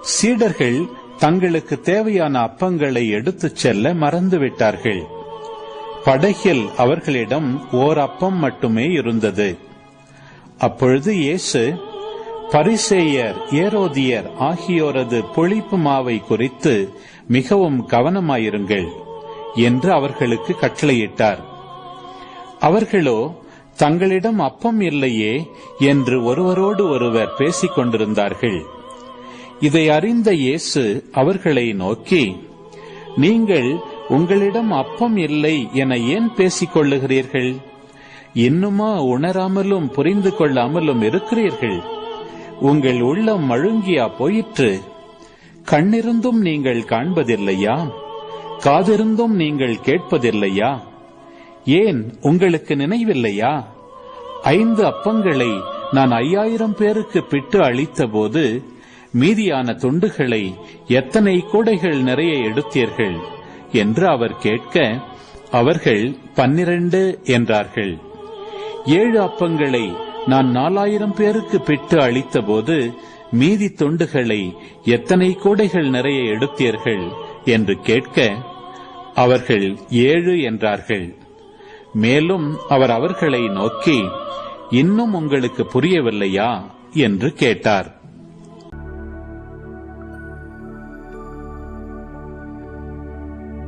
சீடர்கள் தங்களுக்கு தேவையான அப்பங்களை எடுத்துச் செல்ல மறந்துவிட்டார்கள். படகில் அவர்களிடம் ஓர் அப்பம் மட்டுமே இருந்தது. அப்பொழுது இயேசு பரிசேயர் ஏரோதியர் ஆகியோரது புளிப்பு மாவை குறித்து மிகவும் கவனமாயிருங்கள் என்று அவர்களுக்கு கட்டளையிட்டார். அவர்களோ தங்களிடம் அப்பம் இல்லையே என்று ஒருவரோடு ஒருவர் பேசிக் கொண்டிருந்தார்கள் இதை அறிந்த இயேசு அவர்களை நோக்கி நீங்கள் உங்களிடம் அப்பம் இல்லை என ஏன் பேசிக் கொள்ளுகிறீர்கள்? இன்னுமா உணராமலும் புரிந்து கொள்ளாமலும் இருக்கிறீர்கள்? உங்கள் உள்ளம் மழுங்கியா போயிற்று. கண்ணிருந்தும் நீங்கள் காண்பதில்லையா? காதிருந்தும் நீங்கள் கேட்பதில்லையா? ஏன் உங்களுக்கு நினைவில்லையா? ஐந்து அப்பங்களை நான் ஐயாயிரம் பேருக்கு பிட்டு அளித்தபோது மீதியான துண்டுகளை எத்தனை கூடைகள் நிறைய எடுத்தீர்கள்? என்று அவர் கேட்க அவர்கள் பன்னிரண்டு என்றார்கள். ஏழு அப்பங்களை நான் நாலாயிரம் பேருக்கு பெற்று அளித்தபோது மீதி துண்டுகளை எத்தனை கூடைகள் நிறைய எடுத்தீர்கள்? என்று கேட்க அவர்கள் ஏழு என்றார்கள். மேலும் அவர் அவர்களை நோக்கி இன்னும் உங்களுக்கு புரியவில்லையா? என்று கேட்டார்.